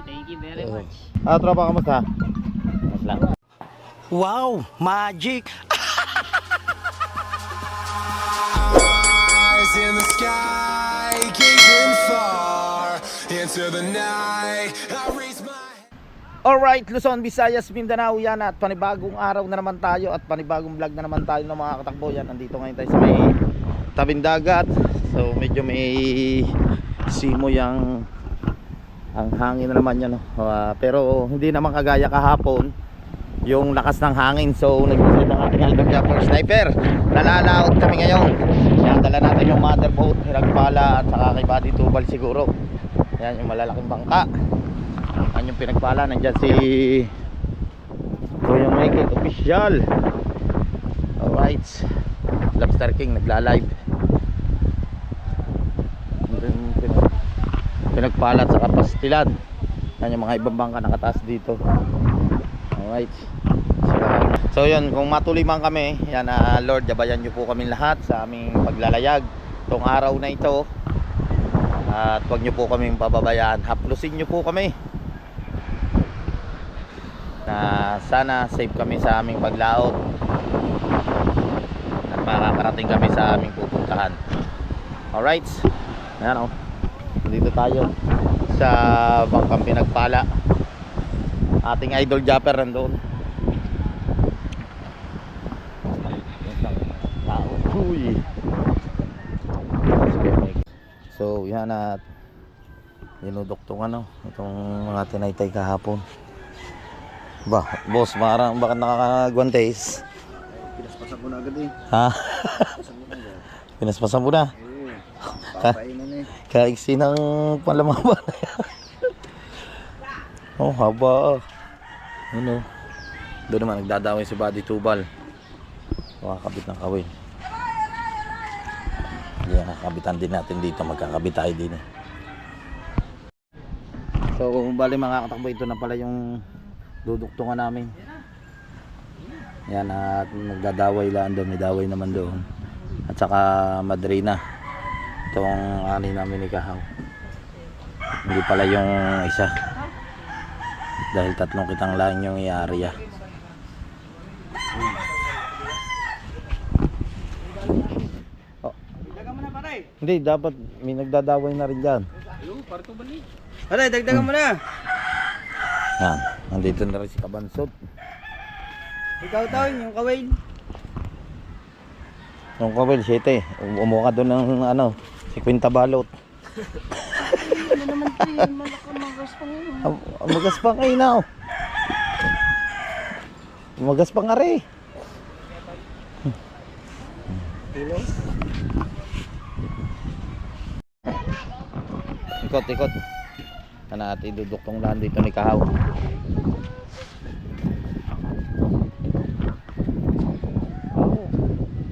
you, thank you very much. Ah, tropa, kamusta? Mas lang. Wow, magic! eyes in the sky, gazing far into the night. I raise my Alright, Luzon, Visayas, Mindanao yan at panibagong araw na naman tayo at panibagong vlog na naman tayo ng mga katakbo yan. Nandito ngayon tayo sa may tabing dagat. So medyo may simo yung ang hangin na naman yan. No? Ah, pero hindi naman kagaya kahapon yung lakas ng hangin. So nag-decide ang ating Albert Japper Sniper. Nalalaot kami ngayon. Yan, dala natin yung motherboat, hiragpala at saka kay Buddy Tubal siguro. Yan yung malalaking bangka. Yan yung pinagpala. Nandyan si Kuya Michael Official. Alright. Lobster King nagla-live. Meron pinag- Pinagpala at saka pastilan. Yan yung mga ibang bangka nakataas dito. Alright. So, so yun, kung matuloy man kami, yan ah, Lord, gabayan niyo po kami lahat sa aming paglalayag. Itong araw na ito, at wag niyo po kaming pababayaan. Haplusin niyo po kami. Na sana safe kami sa aming paglaot. At makakarating kami sa aming pupuntahan. Alright. Ayan o. Dito tayo sa bangkang pinagpala. Ating idol japper. Uy. Mike. So, yan at dinuduktong ano, itong mga tinaytay kahapon. Ba, boss, parang bakit nakakagwantes? Pinaspasan ko na agad eh. Ha? Na. Pinaspasan mo na. Eh. Kaiksi ng palamaba na oh, haba. Ano? Doon naman, nagdadawin si Buddy Tubal. Makakabit ng kawin. Yan, kakabitan din natin dito. Magkakabit tayo din eh. So, bali mga katakbo, ito na pala yung duduktungan namin. Yan, at nagdadaway lang doon. May daway naman doon. At saka madrina. Itong ani namin ni Kahaw. Hindi pala yung isa. Dahil tatlong kitang lain yung i-area. Oh. Hindi, dapat may nagdadaway na rin dyan. Aray, dagdagan mo na. Yan, nandito na rin si Kabansot. Ikaw tao, yung kawain. Yung kawil, 7. Umuha doon ng ano, 50 balot. Ano naman po yun, malakamagas pa ngayon. Am- Magas pa kayo na. oh. Magas pa nga rin. Ikot, ikot. Kana at iduduktong lahan dito ni Kahaw. Oh,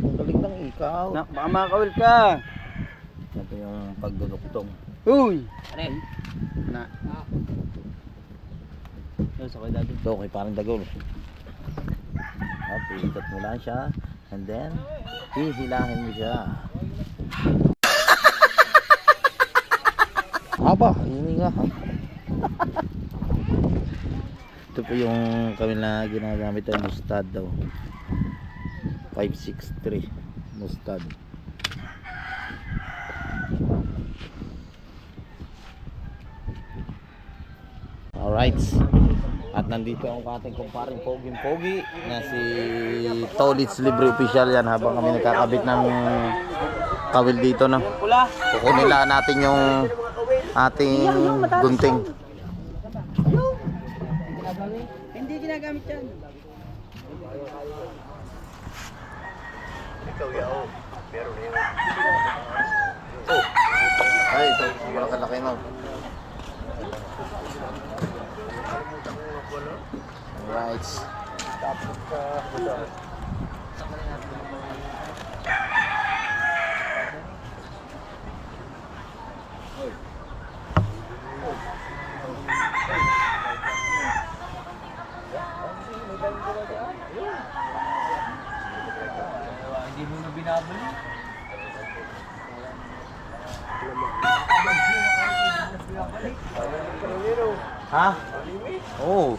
ang galing ng ikaw. Na, baka makakawil ka. Ito yung pagduduktong. Uy! Aray. Na. Ano sa kay dati? Ito, kay parang dagol. At iikot mo lang siya. And then, hihilahin mo siya. Haba, yun nga. Ito po yung kami na ginagamit ay mustad daw. 563 mustad. Alright. At nandito ang ating kumparing Poging Pogi na si Tolits Libre Official yan habang kami nagkakabit ng kawil dito no. Lang natin yung ating gunting. Hindi ginagamit yan. Ay, ito, sobrang kalaki no. Alright. Hindi mo na binabali. Ha? Oo.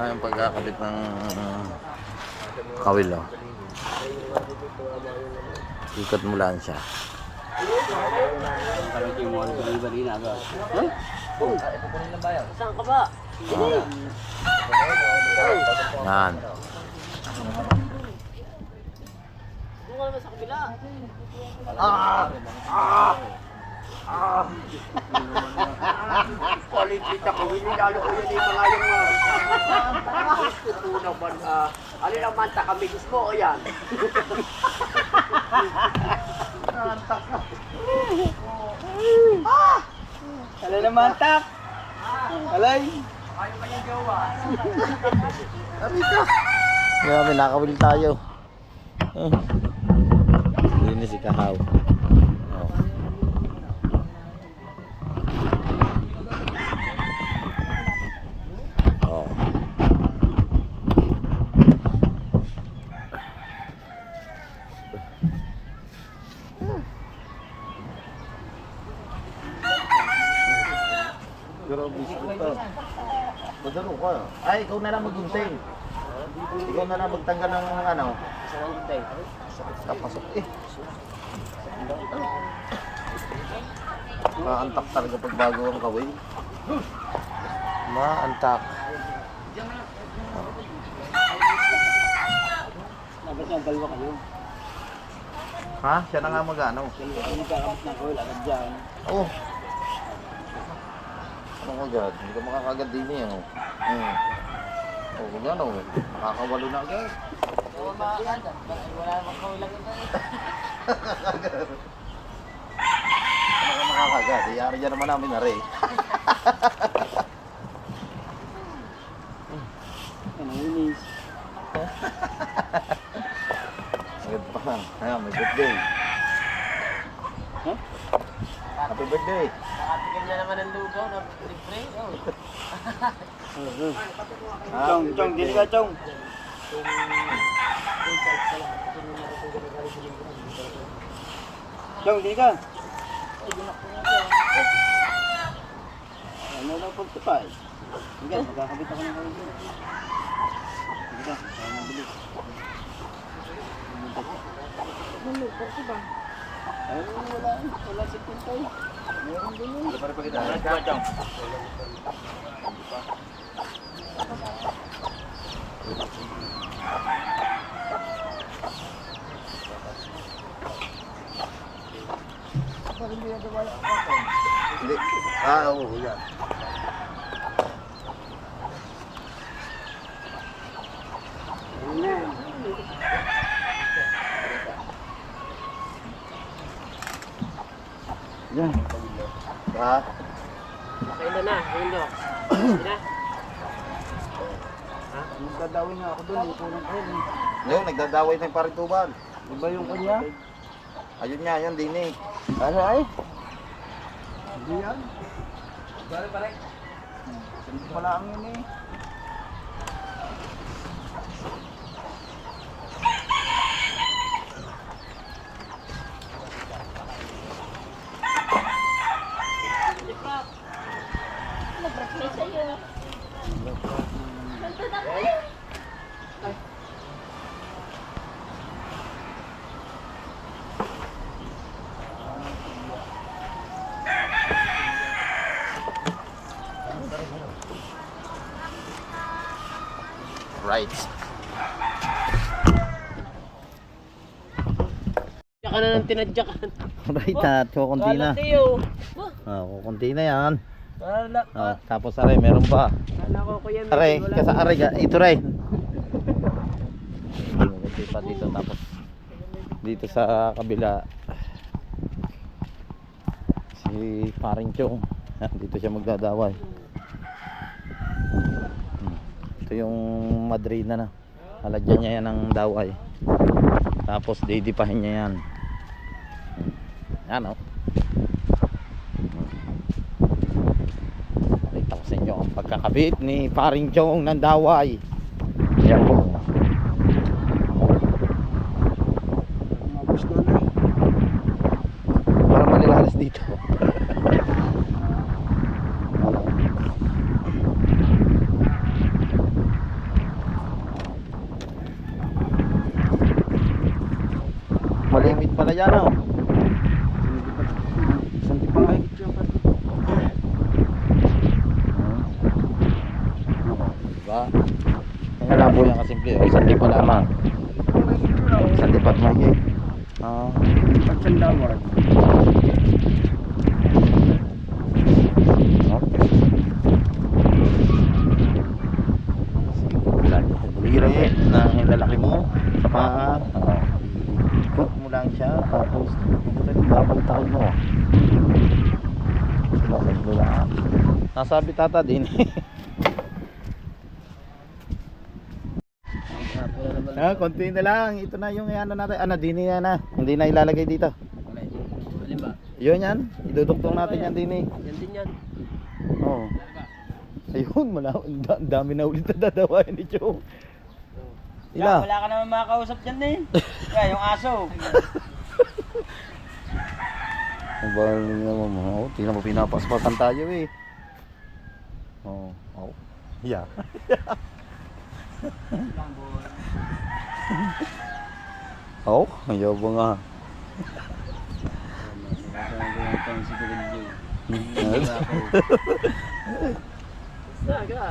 Ay, ang pagkakabit ng kawil, oh. Ikot mo lang siya. Saan ka ba? Yan. Ka naman sa kabila. Quality ako, hindi lalo ko yan yung mga yung mga... Ito naman, ah, alin ang manta kami mo o yan? Alin ang mantak? Alay? Grabe, nakawil tayo. Linis si Kahaw. Oh. Oh. Grabe, ito. Madalo ka. Ay, ikaw na lang magunting. Ikaw na lang magtanggal ng ano. Kapasok eh. Maantak talaga pag bago ang kawin. Maantak. Dapat yung dalawa kayo. Ha? Siya na nga mag-ano. Hindi ka kapit ng kawil, agad dyan. Oh. Ano agad? Hindi ka makakagad din eh. Oh. Hmm. Oh, ganyan oh. Nakakawalo na agad. Wala namang kawilang ito eh. Ka makakagad? Iyari dyan naman namin na rin. Ano yun Agad pa lang. Ayan, may birthday. Huh? Happy birthday. Nakatikim niya naman ng lugaw na libre. Oh. Chong, chong, dili ka chong. Chong, dili ka. Ano na po ito pa eh. Sige, magkakabit ako ng kawin. Sige ka, kaya mabilis. Ay, wala, wala si Pintoy. Meron din yun. Hindi. Ah, oo, yan. Yan. Ha? Kain na na, Rindo. Hindi na. Magdadawin nga ako doon, ito ng kayo. Ngayon, nagdadaway na yung parituban. Iba yung kanya? Ayun nga, yan din eh. Ano ay? Hindi yan. Hindi pala ang yun eh. Diyan ka na ng tinadyakan. Right at kukunti na. Tiyo. Ah, kukunti na yan. Wala. Ah, tapos aray, meron pa. Kala ko kuya. Aray, wala. kasa aray, ga- ito ray. Kukunti pa dito tapos dito sa kabila si Paring Chong. Dito siya magdadaway. Ito yung madrina na. Halagyan niya yan ng daway. Tapos didipahin niya yan. Hmm. Pakita ko sa inyo kakabit ni paring Chong ng Daway. Yan po. Para maliwalas dito. Malimit pala yan oh. Isang tipang ay. Diba? Wala po yan kasimple. oh. Isang tipa lamang. Isang tipat mahigit. Ah. Okay. Hirap eh, na yung lalaki mo sa paa. Ah. Ikot mo lang siya, tapos babang taon mo. Bakit mo lang? Nasabi tata din. Ah, konti na lang. Ito na yung ano natin. Ano, dini na na. Hindi na ilalagay dito. Alin ba? Yun yan. Iduduktong natin yan dini. Yan din yan. Oo. Ayun, mala, ang da- ang dami na ulit na dadawain ni Joe. Ila. Wala ka naman makakausap dyan eh. Kaya yung aso. Ang bahal naman mo. Oh, tingnan mo pinapaspasan tayo eh. Oh, oh. Yeah. oh, ayaw ba nga.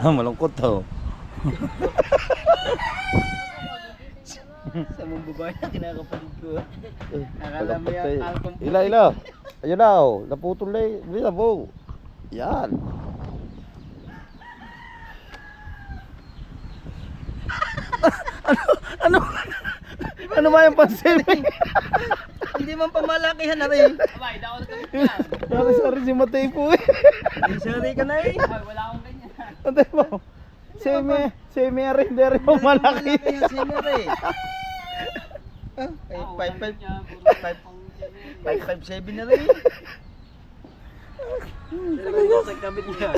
Malungkot to. Sa mong babae na kinakapalit ko. Akala mo yan, alcohol. Ila, ila. Ayun na oh. Naputol na eh. Ila, bo. Yan. ano? Ano? Ano ba yung pansin? Hindi man pamalakihan na rin. Sorry, sorry si Matay po eh. Sorry ka na eh. Antay mo. Semi, semi arender yung malaki. Malaki yung eh. Ah, ay, 557 na rin. Talagang sa kabit niya.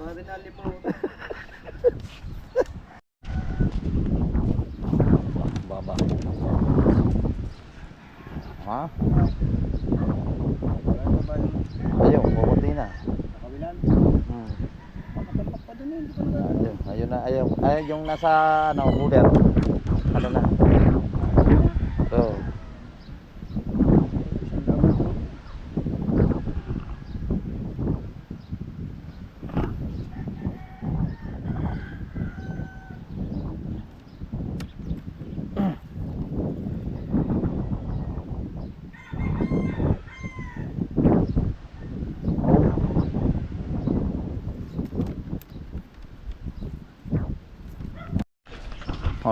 Bari na limaw. Baba. Ha? Ayun, pupunti na. Kabilan. Hmm. Ayun, na, ayun. Ayun yung nasa ano, cooler. Ano na?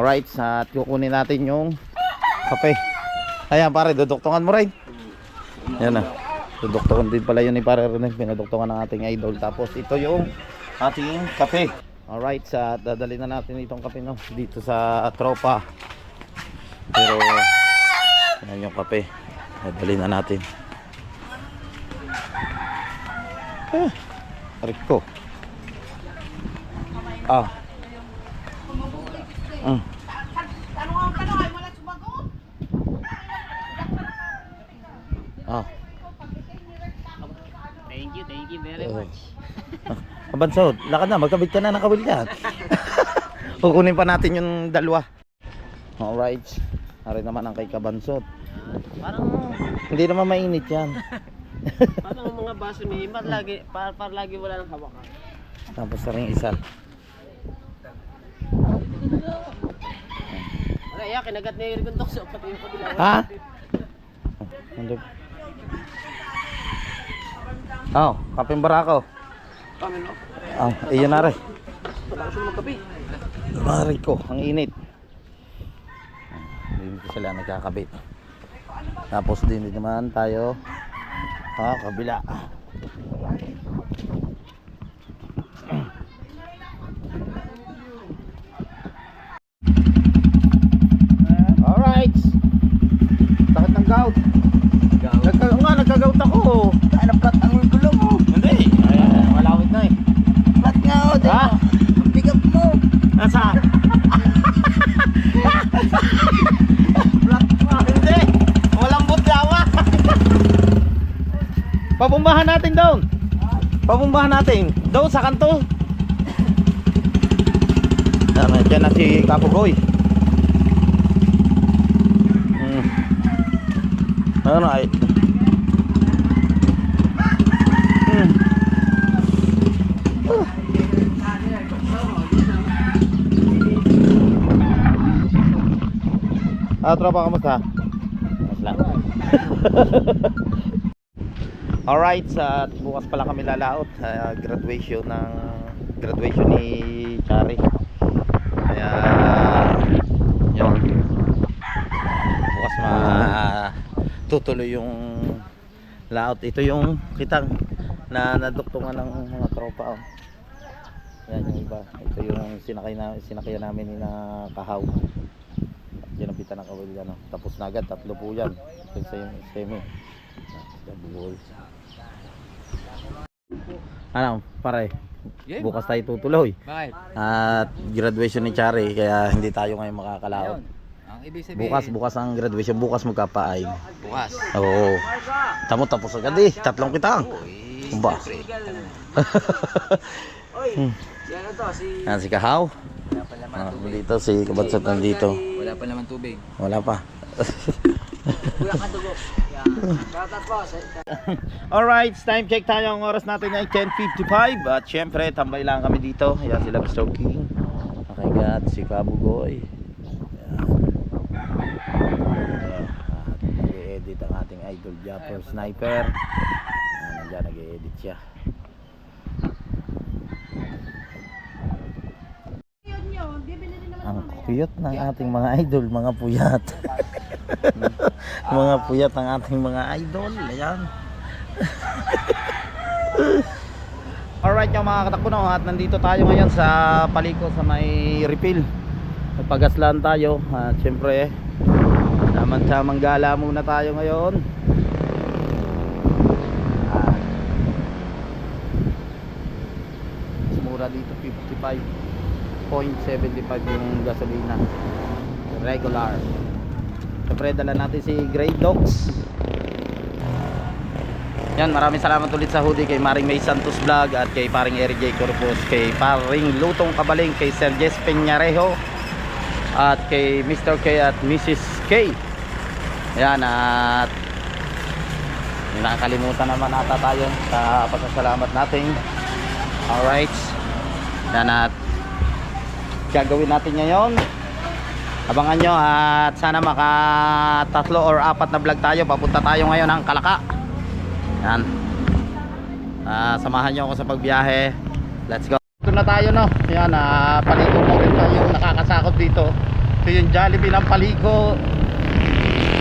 Alright, sa at kukunin natin yung kape. Ayan pare, duduktungan mo rin. Yan na. Duduktungan din pala yun ni pare Rene. Pinaduktungan ng ating idol. Tapos ito yung ating kape. Alright, sa dadali na natin itong kape no, dito sa tropa. Pero yan yung kape. Dadali na natin. Ah, Rico. Ah. Mm. Ah. Thank you, thank you very much. Kabansod, lakad na, magkabit ka na ng kawil ka. Kukunin pa natin yung dalawa. Alright. Ari naman ang kay Kabansod. Parang, Hindi naman mainit yan. parang mga baso ni Imar lagi, para, para lagi wala nang hawakan. Tapos na rin isa. Ano, iya, kinagat ni Eric Guntok sa pati yung kabila. Ha? Ano? Oh, kaping barako. Kami, no? Oh, iyon na rin. Mari ko, ang init. Hindi ko sila nagkakabit. Tapos din din naman tayo. Ah, kabila. Alright. Takot ng gout. Nagka, nga, nagka-gout ako. sa... Hindi! Walang butlawa! Pabumbahan natin daw! Pabumbahan natin! Daw sa kanto! Dami, dyan na si Kapugoy. Hmm. Ano ay? Ah, tropa kamusta? Ayos lang. Alright, sa bukas pala kami lalaot sa graduation ng graduation ni Chari. Kaya yun. Bukas ma tutuloy yung laot. Ito yung kitang na naduktungan ng mga tropa. Oh. Yan yung iba. Ito yung sinakay na sinakyan namin ni na kahaw. Yan ang bita ng kawil yan. oh. Tapos na agad, tatlo po yan. Yung sa yung semi. Yan. Ano, pare? Bukas tayo tutuloy. Bakit? At graduation ni Chari kaya hindi tayo ngayon makakalaot. Ang ibig sabihin, Bukas, bukas ang graduation. Bukas magkapaay. bukas. Oo. Tamo tapos agad eh. Tatlong kitang. Uy, Ba? Oy, yan to, si... Yan si Kahaw. Ah, dito si Kabatsat nandito. Wala pa naman tubig. Wala pa. Yan. Shoutout po. sa- Alright, time check tayo. Ang oras natin ay 10.55 At syempre, tambay lang kami dito Ayan sila Mr. King Okay, got si Kabugoy nag-edit ang ating idol Japper Sniper Ayan, nandiyan nag-edit siya cute ng ating mga idol, mga puyat. Mga puyat ng ating mga idol Ayan. Alright yung mga katakbo at nandito tayo ngayon sa paliko sa may refill. Nagpagaslan tayo at syempre naman tamang gala muna tayo ngayon. Ah. Mas mura dito 55.75 yung gasolina regular syempre dala natin si Grey Dogs yan, maraming salamat ulit sa hoodie kay Maring May Santos Vlog at kay Paring Eric J. Corpus, kay Paring Lutong Kabaling, kay Sir Jess Peñarejo at kay Mr. K at Mrs. K. Yan at nakakalimutan naman ata tayo sa pasasalamat natin. Alright. Yan at gagawin natin ngayon. Abangan nyo at sana maka tatlo or apat na vlog tayo. Papunta tayo ngayon ng Kalaka. Yan. Ah, samahan niyo ako sa pagbiyahe. Let's go. Ito na tayo no. Yan, ah, paliko mo rin yung nakakasakot dito. Ito yung Jollibee ng paliko.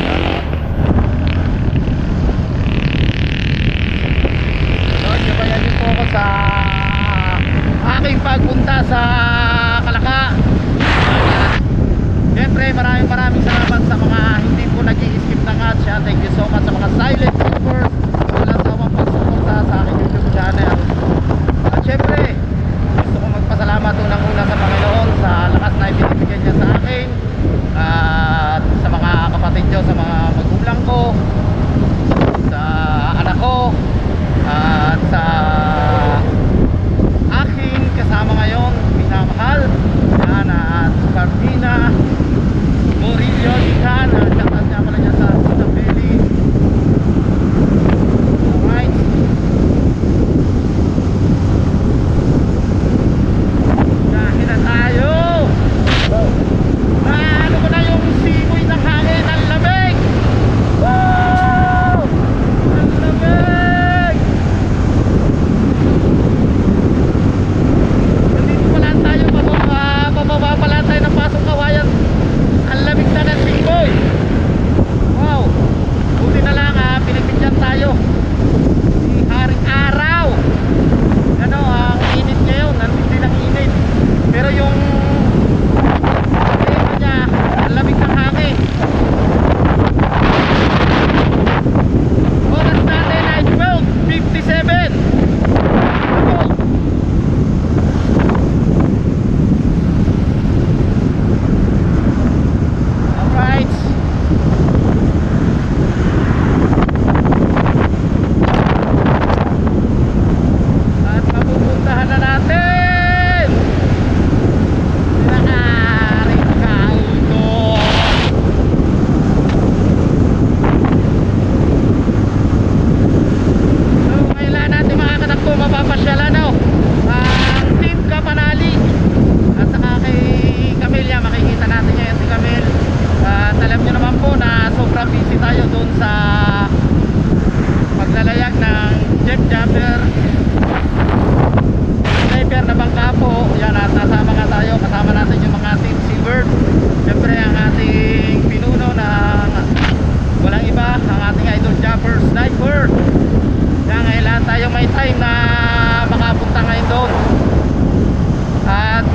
Yan, ah. Sa aking pagpunta sa Kalaka. Yan. Siyempre, maraming maraming salamat sa mga hindi po nag skip ng ads. Yan. Thank you so much sa mga silent viewers. Walang tawang pagsuporta sa aking YouTube channel. At syempre, gusto kong magpasalamat unang-una sa Panginoon sa lakas na ibinibigay niya sa akin. At sa mga kapatid ko, sa mga magulang ko, sa anak ko, at sa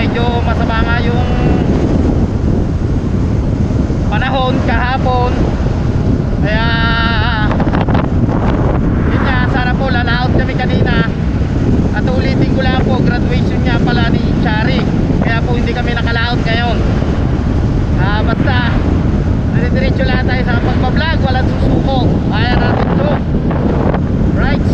medyo masama nga yung panahon kahapon. Kaya yun nga sana po lalaot kami kanina. At ulitin ko lang po graduation niya pala ni Chari kaya po hindi kami nakalaot ngayon. Ah, basta nadidiretso lahat tayo sa pagbablog. Walang susuko. Kaya natin ito right.